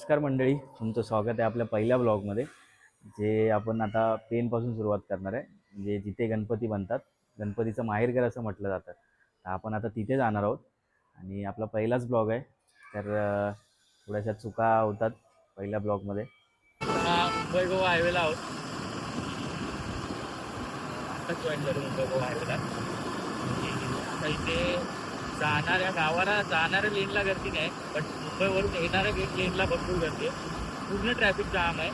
नमस्कार मंडळी तुमचं स्वागत आहे आपल्या पहिल्या ब्लॉगमध्ये जे आपण आता पेनपासून सुरुवात करणार आहे. म्हणजे जिथे गणपती बनतात गणपतीचं माहेरघर असं म्हटलं जातं. तर आपण आता तिथे जाणार आहोत. आणि आपला पहिलाच ब्लॉग आहे. तर थोड्याशा चुका होतात पहिल्या ब्लॉगमध्ये. मुंबई गोवा हायवेला आहोत. आताच जॉईन झालो मुंबई गोवा हायवेला म्हणजे आता इथे जाणाऱ्या गावाला जाणाऱ्या लेनला गर्दी नाही पण मुंबईवरून येणाऱ्या गेट लेनला भरपूर गर्दी आहे. पूर्ण ट्रॅफिक जाम आहे.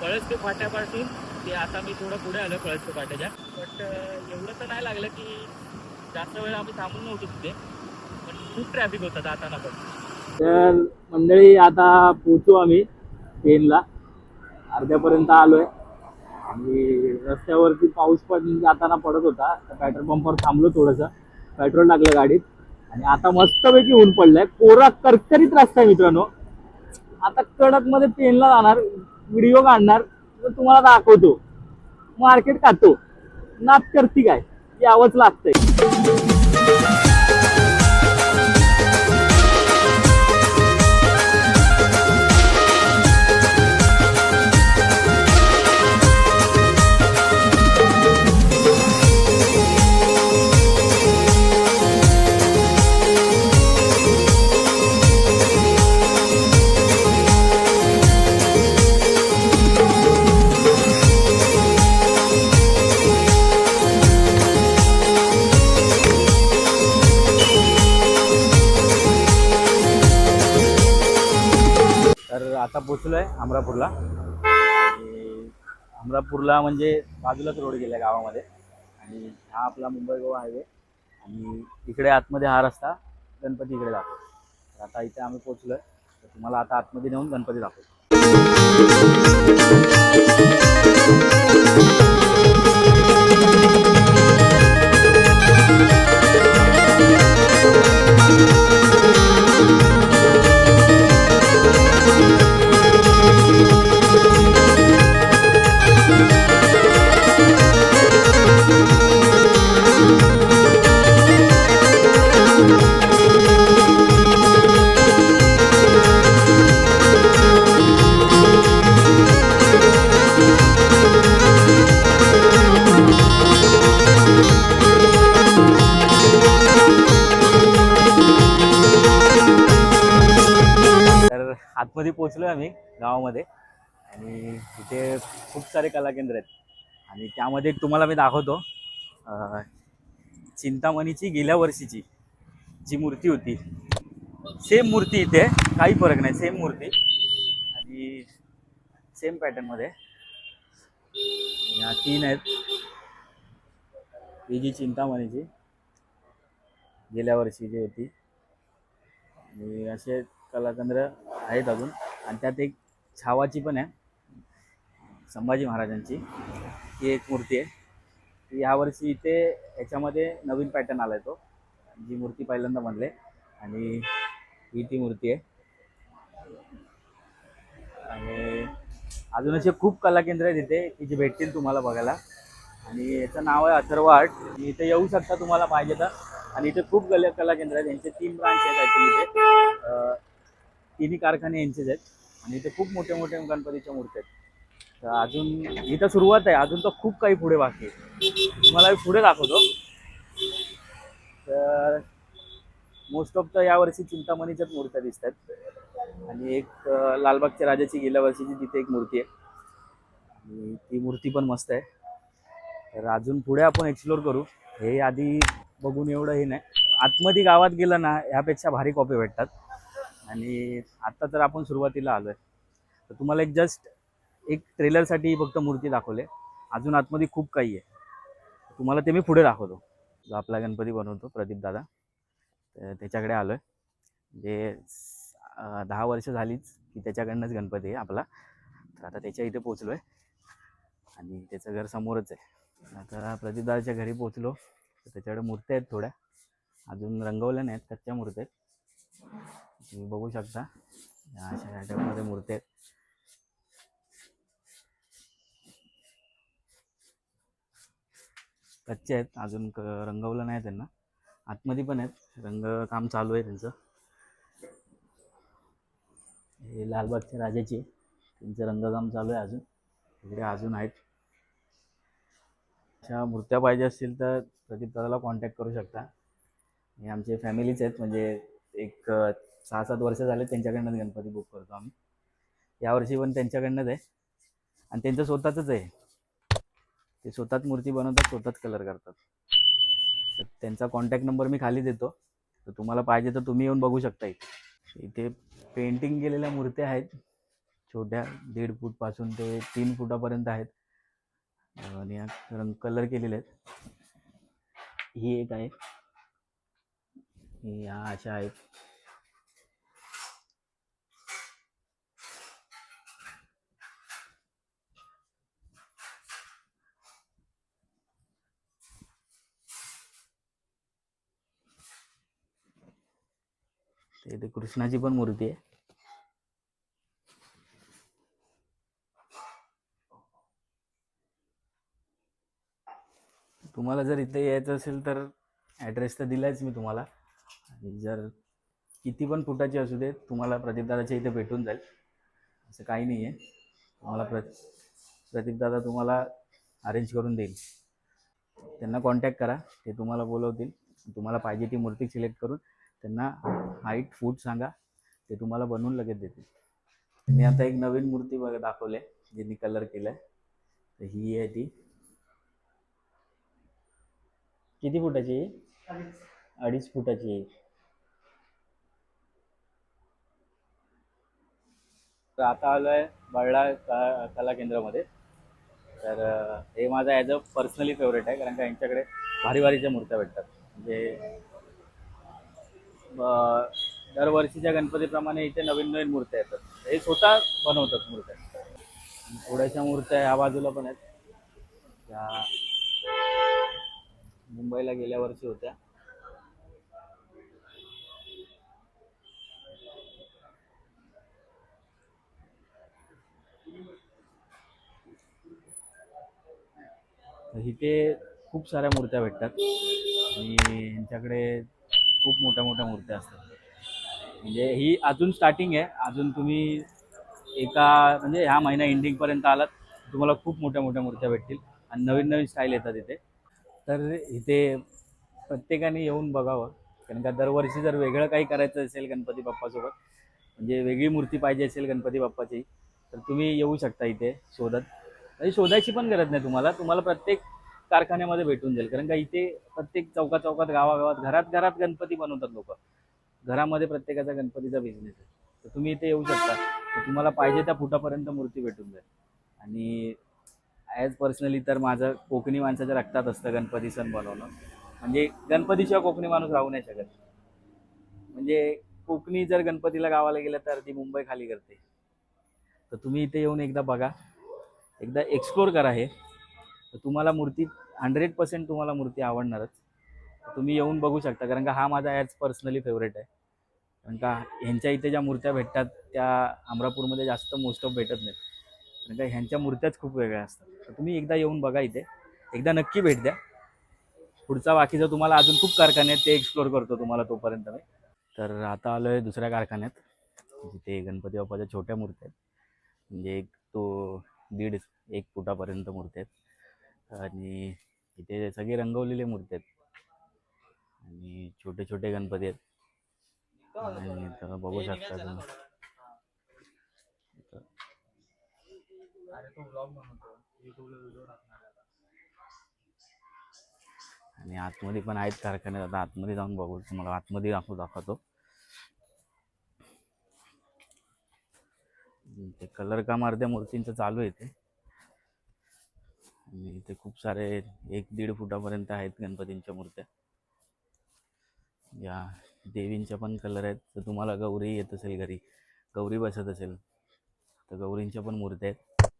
कळसके फाट्यापासून ते आता मी थोडं पुढे आलो कळसके फाट्याच्या बट एवढं तर नाही लागलं की जास्त वेळ आम्ही थांबून नव्हतो तिथे. पण खूप ट्रॅफिक होता जाताना पण. तर मंडळी आता पोचू आम्ही पेनला अर्ध्यापर्यंत आलोय. आणि रस्त्यावरती पाऊस पण जाताना पडत होता. तर पेट्रोल पंपवर थांबलो थोडंसं. पेट्रोल टाकलं गाडीत. आणि आता मस्तपैकी ऊन पडलंय. कोरा करकरीत रस्ता आहे मित्रांनो. आता कडकमध्ये पेनला जाणार व्हिडिओ काढणार तुम्हाला दाखवतो. मार्केट खातो. नात करती काय? यावंच लागतंय. आता आता पोचलोय अमरापूरला. आणि अमरापूरला म्हणजे बाजूलाच रोड गेला गावामध्ये. आणि हा आपला मुंबई गोवा हायवे. आणि इकडे आतमध्ये हा रस्ता गणपती इकडे जातो तर आता इथे आम्ही पोचलोय तर तुम्हाला आता आतमध्ये नेऊन गणपती दाखवतो. आतमध्ये पोचलो आम्ही गावामध्ये. आणि तिथे खूप सारे कला केंद्र आहेत. आणि त्यामध्ये तुम्हाला मी दाखवतो चिंतामणीची गेल्या वर्षीची जी मूर्ती होती. सेम मूर्ती इथे काही फरक नाही सेम मूर्ती. आणि सेम पॅटर्नमध्ये या तीन आहेत. ही जी चिंतामणीची गेल्या वर्षीची होती. आणि असे कलाकेंद्र आहेत अजून. आणि त्यात एक छावाची पण आहे. संभाजी महाराजांची. ही एक मूर्ती आहे. ती यावर्षी इथे याच्यामध्ये नवीन पॅटर्न आला आहे तो. जी मूर्ती पहिल्यांदा बनले. आणि ही ती मूर्ती आहे. आणि अजून असे खूप कलाकेंद्र आहेत इथे. की जी भेटतील तुम्हाला बघायला. आणि याचं नाव आहे अथर्व आर्ट. इथे येऊ शकता तुम्हाला पाहिजे तर. आणि इथे खूप कला कला केंद्र आहेत. यांचे तीन ब्रांच आहेत इथे. तिन्ही कारखाने यांचेच आहेत. आणि इथे खूप मोठ्या मोठ्या गणपतीच्या मूर्ती आहेत. तर अजून इथं सुरुवात आहे. अजून तर खूप काही पुढे बाकी आहे. तुम्हाला पुढे दाखवतो. तर मोस्ट ऑफ तर यावर्षी चिंतामणीच्याच मूर्त्या दिसत आहेत. आणि एक लालबागच्या राजाची गेल्या वर्षीची तिथे एक मूर्ती आहे. आणि ती मूर्ती पण मस्त आहे. तर अजून पुढे आपण एक्सप्लोर करू. हे आधी बघून एवढं हे नाही. आतमध्ये गावात गेलं ना ह्यापेक्षा भारी कॉपी भेटतात. आणि आत्ता तर आपण सुरुवातीला आलो आहे तर तुम्हाला एक जस्ट एक ट्रेलरसाठी फक्त मूर्ती दाखवले. अजून आतमध्ये खूप काही आहे. तुम्हाला ते मी पुढे दाखवतो. जो आपला गणपती बनवतो प्रदीप दादा तर त्याच्याकडे आलो आहे जे दहा वर्ष झालीच की त्याच्याकडनंच गणपती आहे आपला. तर आता त्याच्या इथे पोचलो आहे आणि त्याचं घर समोरच आहे. आता प्रदीपदाच्या घरी पोचलो तर त्याच्याकडे मूर्त्या आहेत थोड्या. अजून रंगवल्या नाहीत कच्च्या मूर्त्या आहेत. तुम्ही बघू शकता. या अशा या टाईपमध्ये मूर्त्या आहेत. कच्चे आहेत. अजून क रंगवलं नाही त्यांना. आतमध्ये पण आहेत. रंग काम चालू आहे त्यांचं. हे लालबागच्या राजाची त्यांचं रंगकाम चालू आहे अजून. इकडे अजून आहेत. अशा मूर्त्या पाहिजे असतील तर प्रदीप दादाला कॉन्टॅक्ट करू शकता. हे आमचे फॅमिलीच आहेत. म्हणजे एक सहा सात वर्ष झाले त्यांच्याकडनंच गणपती बुक करतो आम्ही. यावर्षी पण त्यांच्याकडनंच आहे. आणि त्यांचं स्वतःच आहे. ते स्वतःच मूर्ती बनवतात स्वतःच कलर करतात. तर त्यांचा कॉन्टॅक्ट नंबर मी खाली देतो. तर तुम्हाला पाहिजे तर तुम्ही येऊन बघू शकता इथे. इथे पेंटिंग केलेल्या मूर्त्या आहेत. छोट्या दीड फूटपासून ते तीन फुटापर्यंत आहेत. आणि या रंग कलर केलेले आहेत. ही एक आहे. ह्या अशा आहेत. इथे कृष्णाची पण मूर्ती आहे. तुम्हाला जर इथे यायचं असेल तर ॲड्रेस तर दिलाच मी तुम्हाला. आणि जर किती पण फुटाची असू दे तुम्हाला प्रदीपदादाच्या इथे भेटून जाईल. असं काही नाही आहे. तुम्हाला प्र प्रदीपदादा तुम्हाला अरेंज करून देईल. त्यांना कॉन्टॅक्ट करा. ते तुम्हाला बोलवतील. तुम्हाला पाहिजे ती मूर्ती सिलेक्ट करून. त्यांना हाईट फूट सांगा. ते तुम्हाला बनवून लगेच देतील. त्यांनी आता एक नवीन मूर्ती बघा दाखवली आहे ज्यांनी कलर केलाय. आहे तर ही आहे ती. किती फुटाची आहे अडीच फुटाची आहे. तर आता आलो आहे बर्डा कला केंद्रामध्ये. तर हे माझं ॲज अ पर्सनली फेवरेट आहे कारण का यांच्याकडे भारी भारीच्या मूर्त्या भेटतात. म्हणजे दरवर्षीच्या गणपतीप्रमाणे इथे नवीन नवीन मूर्त्या येतात. हे स्वतः बनवतात मूर्त्या. थोड्याशा मूर्त्या ह्या बाजूला पण आहेत. त्या मुंबईला गेल्या वर्षी होत्या. इथे खूप साऱ्या मूर्त्या भेटतात. आणि यांच्याकडे खूप मोठ्या मोठ्या मूर्त्या असतात. म्हणजे ही अजून स्टार्टिंग आहे. अजून तुम्ही एका म्हणजे ह्या महिना एंडिंगपर्यंत आलात तुम्हाला खूप मोठ्या मोठ्या मूर्त्या भेटतील आणि नवीन नवीन स्टाईल येतात इथे. तर इथे प्रत्येकाने येऊन बघावं. कारण का दरवर्षी जर वेगळं काही करायचं असेल गणपती बाप्पासोबत म्हणजे वेगळी मूर्ती पाहिजे असेल गणपती बाप्पाची तर तुम्ही येऊ शकता इथे शोधत. म्हणजे शोधायची पण गरज नाही तुम्हाला. तुम्हाला प्रत्येक कारखान्यामध्ये भेटून जाईल. कारण का इथे प्रत्येक चौकात चौकात गावागावात घरात घरात गणपती बनवतात लोक. घरामध्ये प्रत्येकाचा गणपतीचा बिझनेस आहे. तर तुम्ही इथे येऊ शकता. तर तुम्हाला पाहिजे त्या फुटापर्यंत मूर्ती भेटून जाईल. आणि ॲज पर्सनली तर माझं कोकणी माणसाच्या रक्तात असतं गणपती सण बनवणं. म्हणजे गणपतीशिवाय कोकणी माणूस राहू नाही शकत. म्हणजे कोकणी जर गणपतीला गावाला गेलं तर ती मुंबई खाली करते. तर तुम्ही इथे येऊन एकदा बघा. एकदा एक्सप्लोर करा हे. तर तुम्हाला मूर्ती हंड्रेड पर्सेंट तुम्हाला मूर्ती आवडणारच. तुम्ही येऊन बघू शकता कारण का हा माझा ॲज पर्सनली फेवरेट आहे. कारण का ह्यांच्या इथे ज्या मूर्त्या भेटतात त्या अमरापूरमध्ये जास्त मोस्ट ऑफ भेटत नाहीत. कारण का ह्यांच्या मूर्त्याच खूप वेगळ्या असतात. तर तुम्ही एकदा येऊन बघा इथे. एकदा नक्की भेट द्या. पुढचा बाकीचा तुम्हाला अजून खूप कारखाने आहेत ते एक्सप्लोर करतो तुम्हाला तोपर्यंत मी. तर आता आलो आहे दुसऱ्या कारखान्यात जिथे गणपती बाप्पाच्या छोट्या मूर्त्या आहेत. म्हणजे एक तो दीड एक फुटापर्यंत मूर्ती आहेत. आणि इथे सगळे रंगवलेले मूर्ती आहेत. आणि छोटे छोटे गणपती आहेत. आणि तर बघू शकता तुम्ही. आणि आतमध्ये पण आहेत कारखाने. आता आतमध्ये जाऊन बघू. तुम्हाला आतमध्ये दाखवू दाखवतो. ते कलर काम अर्ध्या मूर्तींचं चालू आहे ते. आणि इथे खूप सारे एक दीड फुटापर्यंत आहेत गणपतींच्या मूर्त्या. या देवींच्या पण कलर आहेत. तर तुम्हाला गौरी येत असेल घरी. गौरी बसत असेल. तर गौरींच्या पण मूर्त्या आहेत.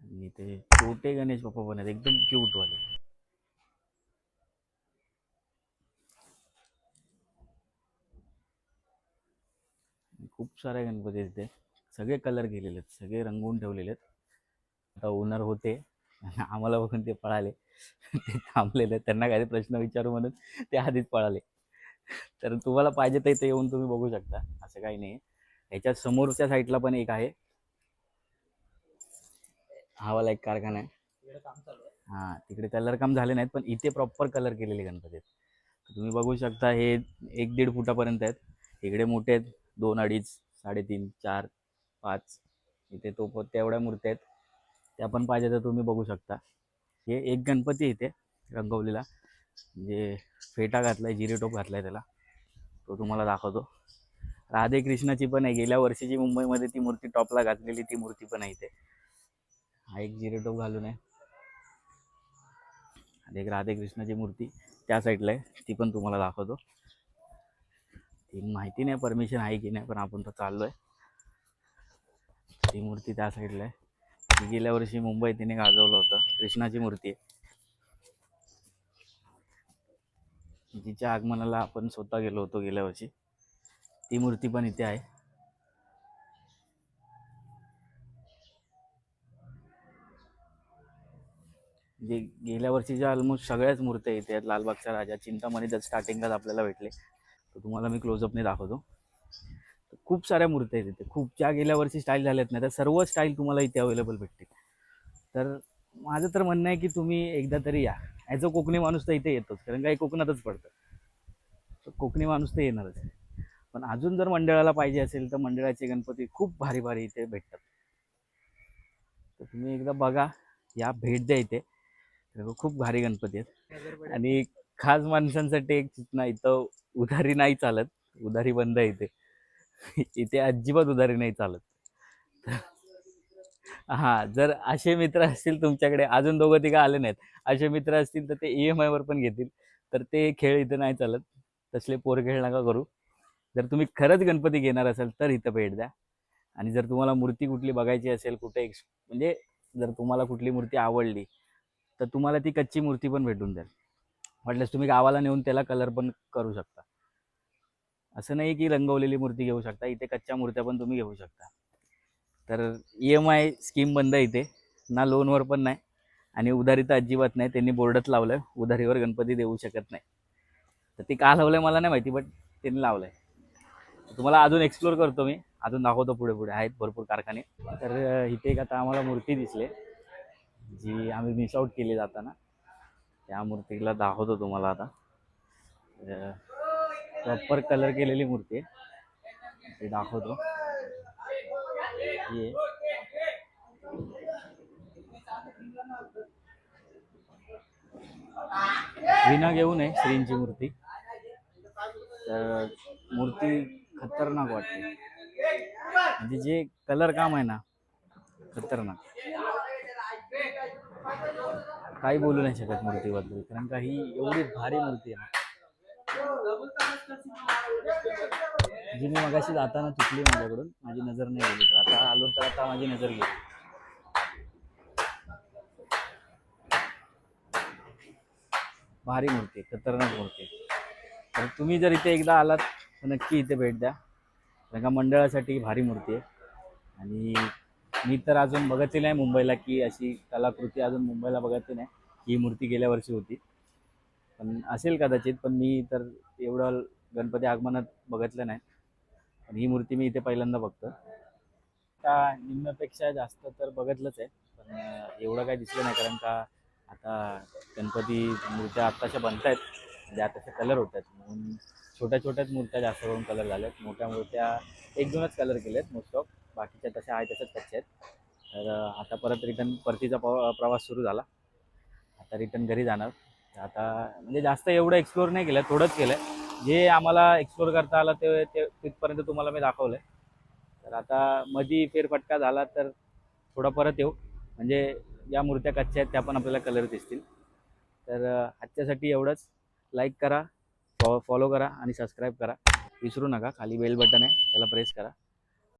आणि इथे छोटे गणेश बाप्पा पण आहेत. एकदम क्यूटवाले खूप सारे गणपती तिथे इथे. सगळे कलर केलेले आहेत. सगळे रंगवून ठेवलेले आहेत. आता ओनर होते. आम्हाला बघून ते पळाले. ते थांबलेले. त्यांना काही प्रश्न विचारू म्हणून ते आधीच पळाले. तर तुम्हाला पाहिजे तर इथे येऊन तुम्ही बघू शकता. असं काही नाही ह्याच्या समोरच्या साईडला पण एक आहे. हा वाला एक कारखाना आहे. हा तिकडे कलर काम झाले नाहीत पण इथे प्रॉपर कलर केलेले गणपती आहेत. तुम्ही बघू शकता हे एक दीड फुटापर्यंत आहेत. इकडे मोठे आहेत दोन अडीच साडेतीन चार पाच. इथे तो तेवढ्या मूर्त्या आहेत. त्या पण पाहिजे तर तुम्ही बघू शकता. हे एक गणपती इथे रंगवलेला. म्हणजे फेटा घातलाय जिरे टोप घातलाय त्याला. तो तुम्हाला दाखवतो. राधे कृष्णाची पण आहे. गेल्या वर्षीची मुंबईमध्ये ती मूर्ती टॉपला घातलेली ती मूर्ती पण आहे इथे. हा एक जिरे टोप घालून आहे. आणि एक राधे कृष्णाची मूर्ती त्या साईडला आहे. ती पण तुम्हाला दाखवतो. ती माहिती नाही परमिशन आहे की नाही पण आपण तर चाललो आहे ती मूर्ती त्या साईडला आहे. गेल्या वर्षी मुंबई तिने गाजवलं होतं. कृष्णाची मूर्ती आहे. जिच्या आगमनाला आपण स्वतः गेलो होतो गेल्या वर्षी. ती मूर्ती पण इथे आहे. जे गेल्या वर्षीच्या ऑलमोस्ट सगळ्याच मूर्त्या इथे आहेत लालबागचा राजा चिंतामणीच स्टार्टिंगलाच आपल्याला भेटले. तर तुम्हाला मी क्लोजअपने दाखवतो. खूप साऱ्या मूर्त्या आहेत इथे. खूप ज्या गेल्या वर्षी स्टाईल झाल्यात नाही त्या सर्व स्टाईल तुम्हाला इथे अवेलेबल भेटतील. तर माझं तर म्हणणं आहे की तुम्ही एकदा तरी या. ॲज अ कोकणी माणूस तर इथे येतोच कारण काही कोकणातच पडतं. तर कोकणी माणूस तर येणारच. पण अजून जर मंडळाला पाहिजे असेल तर मंडळाचे गणपती खूप भारी भारी इथे भेटतात. तर तुम्ही एकदा बघा या भेट द्या इथे. तर खूप भारी गणपती आहेत. आणि खास माणसांसाठी एक सूचना इथं उधारी नाही चालत. उधारी बंद आहे इथे. इथे अजिबात उधारी नाही चालत. हा जर असे मित्र असतील तुमच्याकडे अजून दोघं तिघं आले नाहीत असे मित्र असतील तर ते ई एम आयवर पण घेतील. तर ते खेळ इथं नाही चालत. तसले पोर खेळ नका करू. जर तुम्ही खरंच गणपती घेणार असाल तर इथं भेट द्या. आणि जर तुम्हाला मूर्ती कुठली बघायची असेल कुठे एक्स म्हणजे जर तुम्हाला कुठली मूर्ती आवडली तर तुम्हाला ती कच्ची मूर्ती पण भेटून जाईल. वाटल्यास तुम्ही गावाला नेऊन त्याला कलर पण करू शकता. असं नाही की रंगवलेली मूर्ती घेऊ शकता इथे कच्च्या मूर्त्या पण तुम्ही घेऊ शकता. तर ई एम आय स्कीम बंद आहे इथे ना लोनवर पण नाही आणि उधारी तर अजिबात नाही त्यांनी बोर्डच लावलं आहे उधारीवर गणपती देऊ शकत नाही. तर ती का लावलं आहे मला नाही माहिती बट त्यांनी लावलं आहे तुम्हाला अजून एक्सप्लोर करतो मी अजून दाखवतो पुढे पुढे आहेत भरपूर कारखाने. तर इथे एक आता आम्हाला मूर्ती दिसली जी आम्ही मिस आउट केली जाताना. त्या मूर्तीला दाखवतो तुम्हाला आता. प्रॉपर कलर केलेली मूर्ती आहे. ते दाखवतो. ही विना घेऊ नये श्रींची मूर्ती. तर मूर्ती खतरनाक वाटते. म्हणजे जे कलर काम आहे ना खतरनाक. काही बोलू नाही शकत मूर्तीबद्दल कारण का ही एवढी भारी मूर्ती आहे ना. जी मी मगाशी जाताना चुकली माझ्याकडून. माझी नजर नाही गेली. तर आता आलो तर आता माझी नजर गेली. भारी मूर्ती आहे. खतरनाक मूर्ती आहे. तर तुम्ही जर इथे एकदा आलात तर नक्की इथे भेट द्या. कारण का मंडळासाठी भारी मूर्ती आहे. आणि मी तर अजून बघतली नाही मुंबईला की अशी कलाकृती अजून मुंबईला बघतली नाही. ही मूर्ती गेल्या वर्षी होती. पण असेल कदाचित पण मी तर एवढं गणपती आगमनात बघितलं नाही. पण ही मूर्ती मी इथे पहिल्यांदा बघतो त्या निम्म्यापेक्षा जास्त तर बघितलंच आहे पण एवढं काही दिसलं नाही कारण का आता गणपती मूर्त्या आत्ताच्या बनत आहेत म्हणजे आताच्या कलर होत आहेत. म्हणून छोट्या छोट्याच मूर्त्या जास्त करून कलर झाल्या आहेत मोठ्या मूर्त्या एक दोनच कलर केले आहेत मोस्ट ऑफ बाकीच्या तशा आहेत तशाच कच्च्या आहेत. तर आता परत रिटर्न परतीचा प्रवा प्रवास सुरू झाला. आता रिटर्न घरी जाणार. आता म्हणजे जास्त एवढं एक्सप्लोर नाही केलं थोडंच केलं जे आम्हाला एक्सप्लोर करता आलं ते ते तिथपर्यंत तुम्हाला मी दाखवलं आहे तर आता मधी फेरफटका झाला तर थोडा परत येऊ. म्हणजे ज्या मूर्त्या कच्च्या आहेत त्या पण आपल्याला कलर दिसतील. तर आजच्यासाठी एवढंच. लाईक करा फॉ फॉलो करा आणि सबस्क्राईब करा. विसरू नका खाली बेल बटन आहे त्याला प्रेस करा.